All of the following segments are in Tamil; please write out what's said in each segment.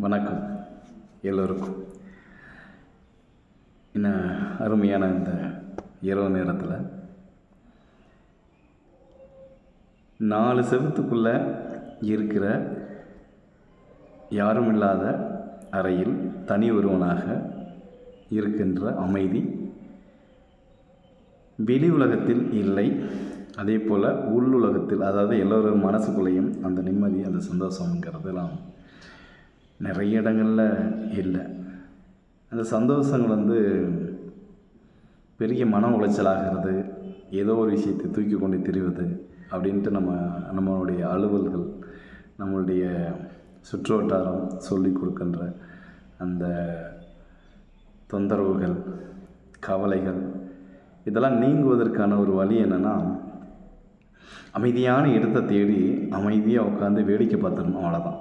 வணக்கம் எல்லோருக்கும். இன்னும் அருமையான இந்த இரவு நேரத்தில் நாலு செவத்துக்குள்ளே இருக்கிற யாரும் இல்லாத அறையில் தனி ஒருவனாக இருக்கின்ற அமைதி வெளி உலகத்தில் இல்லை. அதே போல் உள்ளுலகத்தில் அதாவது எல்லோரும் மனசுக்குள்ளேயும் அந்த நிம்மதி அந்த சந்தோஷங்கிறதெல்லாம் நிறைய இடங்களில் இல்லை. அந்த சந்தோஷங்கள் வந்து பெரிய மன உளைச்சலாகிறது. ஏதோ ஒரு விஷயத்தை தூக்கி கொண்டு திரிவது அப்படின்ட்டு நம்ம நம்மளுடைய அலுவல்கள் நம்மளுடைய சுற்று வட்டாரம் சொல்லி கொடுக்கின்ற அந்த தொந்தரவுகள் கவலைகள் இதெல்லாம் நீங்குவதற்கான ஒரு வழி என்னென்னா அமைதியான இடத்தை தேடி அமைதியாக உட்காந்து வேடிக்கை பார்த்துடணும் அவ்வளோதான்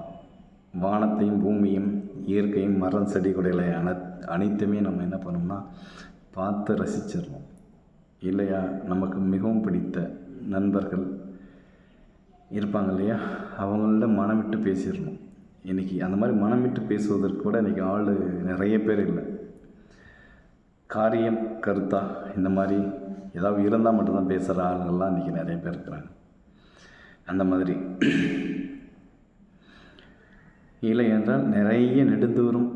வானத்தையும் பூமியும் இயற்கையும் மரம் செடி கொடைகளை அன அனைத்துமே நம்ம என்ன பண்ணோம்னா பார்த்து ரசிச்சிடணும் இல்லையா? நமக்கு மிகவும் பிடித்த நண்பர்கள் இருப்பாங்க இல்லையா? அவங்கள மனம் விட்டு பேசிடணும். இன்றைக்கி அந்த மாதிரி மனம் விட்டு பேசுவதற்கு கூட இன்றைக்கி ஆள் நிறைய பேர் இல்லை. காரியம் கருத்தா இந்த மாதிரி ஏதாவது இருந்தால் மட்டும்தான் பேசுகிற ஆளுங்கள்லாம் இன்றைக்கி நிறைய பேர் இருக்கிறாங்க. அந்த மாதிரி இல்லை என்றால் நிறைய நெடுந்தூரம்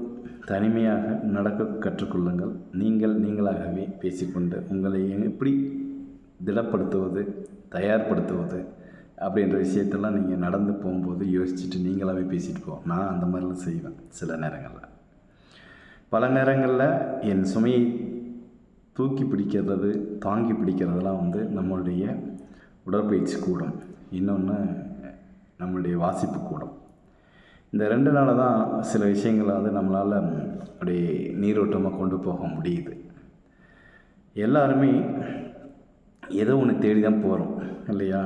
தனிமையாக நடக்க கற்றுக்கொள்ளுங்கள். நீங்கள் நீங்களாகவே பேசிக்கொண்டு உங்களை எப்படி திடப்படுத்துவது தயார்படுத்துவது அப்படின்ற விஷயத்தெல்லாம் நீங்கள் நடந்து போகும்போது யோசிச்சுட்டு நீங்களாகவே பேசிட்டு போவோம் நான் அந்த மாதிரிலாம் செய்வேன் சில நேரங்களில். பல நேரங்களில் என் சுமையை தூக்கி பிடிக்கிறது தாங்கி பிடிக்கிறதெல்லாம் வந்து நம்மளுடைய உடற்பயிற்சி கூடம். இன்னொன்று நம்மளுடைய வாசிப்பு கூடம். இந்த ரெண்டு நாளில் தான் சில விஷயங்களை வந்து நம்மளால் அப்படியே நீரோட்டமாக கொண்டு போக முடியுது. எல்லாருமே ஏதோ ஒன்று தேடி தான் போகிறோம் இல்லையா?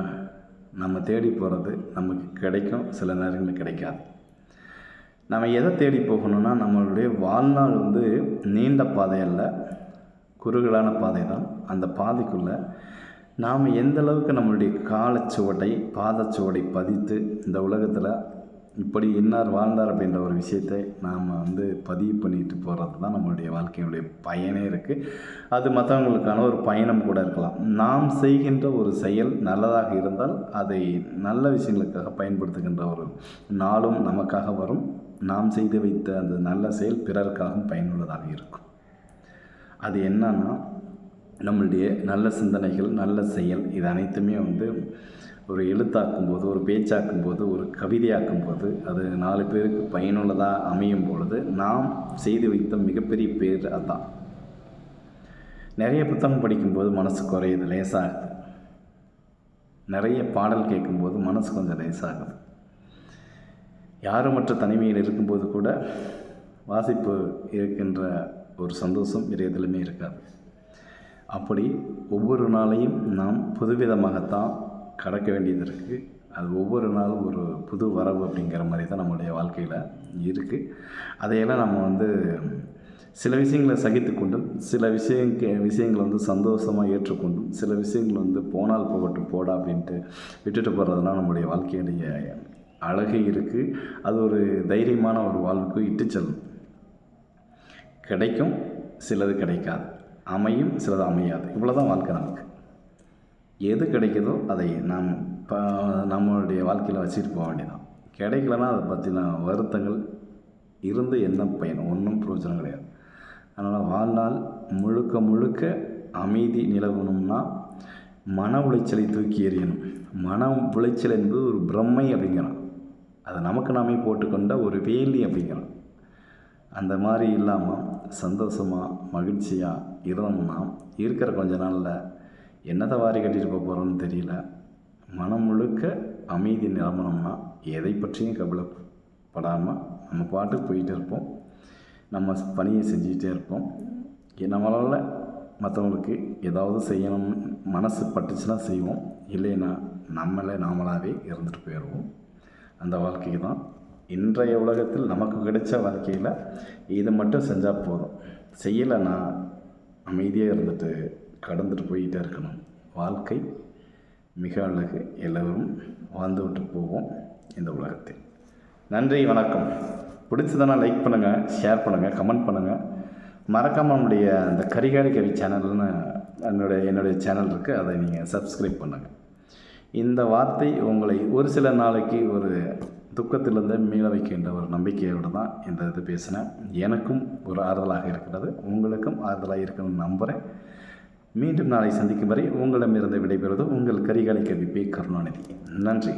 நம்ம தேடி போகிறது நமக்கு கிடைக்கும் சில நேரங்களில் கிடைக்காது. நம்ம எதை தேடி போகணும்னா நம்மளுடைய வாழ்நாள் வந்து நீண்ட பாதை அல்ல குறுகலான பாதை தான். அந்த பாதைக்குள்ளே நாம் எந்த அளவுக்கு நம்மளுடைய காலச்சுவடை பாதச்சுவடை பதித்து இந்த உலகத்தில் இப்படி இன்னார் வாழ்ந்தார் அப்படின்ற ஒரு விஷயத்தை நாம் வந்து பதிவு பண்ணிட்டு போகிறது தான் நம்மளுடைய வாழ்க்கையினுடைய பயனே இருக்குது அது மற்றவங்களுக்கான ஒரு பயணம் கூட இருக்கலாம். நாம் செய்கின்ற ஒரு செயல் நல்லதாக இருந்தால் அதை நல்ல விஷயங்களுக்காக பயன்படுத்துகின்ற ஒரு நாளும் நமக்காக வரும். நாம் செய்து வைத்த அந்த நல்ல செயல் பிறருக்காகவும் பயனுள்ளதாக இருக்கும். அது என்னன்னா நம்மளுடைய நல்ல சிந்தனைகள் நல்ல செயல் இது அனைத்துமே வந்து ஒரு எழுத்தாக்கும் போது ஒரு பேச்சாக்கும் போது ஒரு கவிதையாக்கும் போது அது நாலு பேருக்கு பயனுள்ளதாக அமையும் பொழுது நாம் செய்து வைத்த மிகப்பெரிய பேர் அதுதான். நிறைய புத்தகம் படிக்கும்போது மனசு குறையுது லேசாகுது. நிறைய பாடல் கேட்கும்போது மனசு கொஞ்சம் லேசாகுது. யாருமற்ற தனிமையில் இருக்கும்போது கூட வாசிப்பு இருக்கின்ற ஒரு சந்தோஷம் வேறு எதிலுமே இருக்காது. அப்படி ஒவ்வொரு நாளையும் நாம் புதுவிதமாகத்தான் கடக்க வேண்டியது இருக்குது அது ஒவ்வொரு நாளும் ஒரு புது வரவு அப்படிங்கிற மாதிரி தான் நம்மளுடைய வாழ்க்கையில் இருக்குது அதையெல்லாம் நம்ம வந்து சில விஷயங்களை சகித்து கொண்டும் சில விஷயங்க விஷயங்களை வந்து சந்தோஷமாக ஏற்றுக்கொண்டும் சில விஷயங்கள் வந்து போனால் போகட்டும் போடா அப்படின்ட்டு விட்டுட்டு போகிறதுலாம் நம்முடைய வாழ்க்கையுடைய அழகு இருக்குது அது ஒரு தைரியமான ஒரு வாழ்வுக்கு இட்டு செல்லும். கிடைக்கும் சிலது கிடைக்காது. அமையும் சிலது அமையாது. இவ்வளோ தான் வாழ்க்கை நமக்கு. எது கிடைக்குதோ அதை நாம் இப்போ நம்மளுடைய வாழ்க்கையில் வச்சுட்டு போக வேண்டியதான் கிடைக்கலன்னா அதை பற்றின வருத்தங்கள் இருந்து என்ன பயன்? ஒன்றும் பிரயோஜனம் கிடையாது. அதனால் வாழ்நாள் முழுக்க முழுக்க அமைதி நிலவணும்னா மன உளைச்சலை தூக்கி எறியணும். மன உளைச்சல் என்பது ஒரு பிரம்மை அப்படிங்கிறான். அதை நமக்கு நாமே போட்டுக்கொண்ட ஒரு வேலி அப்படிங்கிறான். அந்த மாதிரி இல்லாமல் சந்தோஷமாக மகிழ்ச்சியாக இருந்தோம்னா இருக்கிற கொஞ்ச நாளில் என்னத்தை வாரி கட்டிட்டு போக போகிறோன்னு தெரியல. மனம் முழுக்க அமைதி நிரம்பணும்னா எதை பற்றியும் கவலைப்படாமல் நம்ம பாட்டுக்கு போயிட்டு இருப்போம். நம்ம பணியை செஞ்சுக்கிட்டே இருப்போம். நம்மளால் மற்றவங்களுக்கு ஏதாவது செய்யணும் மனசு பட்டுச்சுன்னா செய்வோம். இல்லைன்னா நம்மளே நாமளாகவே இருந்துட்டு போயிடுவோம். அந்த வாழ்க்கைக்கு தான் இன்றைய உலகத்தில் நமக்கு கிடைச்ச வாழ்க்கையில் இதை மட்டும் செஞ்சால் போதும். செய்யலைன்னா அமைதியாக இருந்துட்டு கடந்துட்டு போயிட்டே இருக்கணும். வாழ்க்கை மிக அழகு. எல்லோரும் வாழ்ந்துவிட்டு போவோம் இந்த உலகத்தில் நன்றி வணக்கம். பிடிச்சதுன்னா லைக் பண்ணுங்கள் ஷேர் பண்ணுங்கள் கமெண்ட் பண்ணுங்கள் மறக்காமல் நம்முடைய அந்த கரிகாரி கவி சேனல்னு என்னுடைய என்னுடைய சேனல் இருக்குது அதை நீங்கள் சப்ஸ்கிரைப் பண்ணுங்கள் இந்த வார்த்தை உங்களை ஒரு சில நாளைக்கு ஒரு துக்கத்திலிருந்து மீள வைக்கின்ற ஒரு நம்பிக்கையோடு தான் இந்த இது பேசினேன். எனக்கும் ஒரு ஆறுதலாக இருக்கிறது. உங்களுக்கும் ஆறுதலாக இருக்கணும்னு நம்புகிறேன் மீண்டும் நாளை சந்திக்கும் வரை உங்களிடமிருந்து விடைபெறுவது உங்கள் கரிகாலை கவி பி. கருணாநிதி. நன்றி.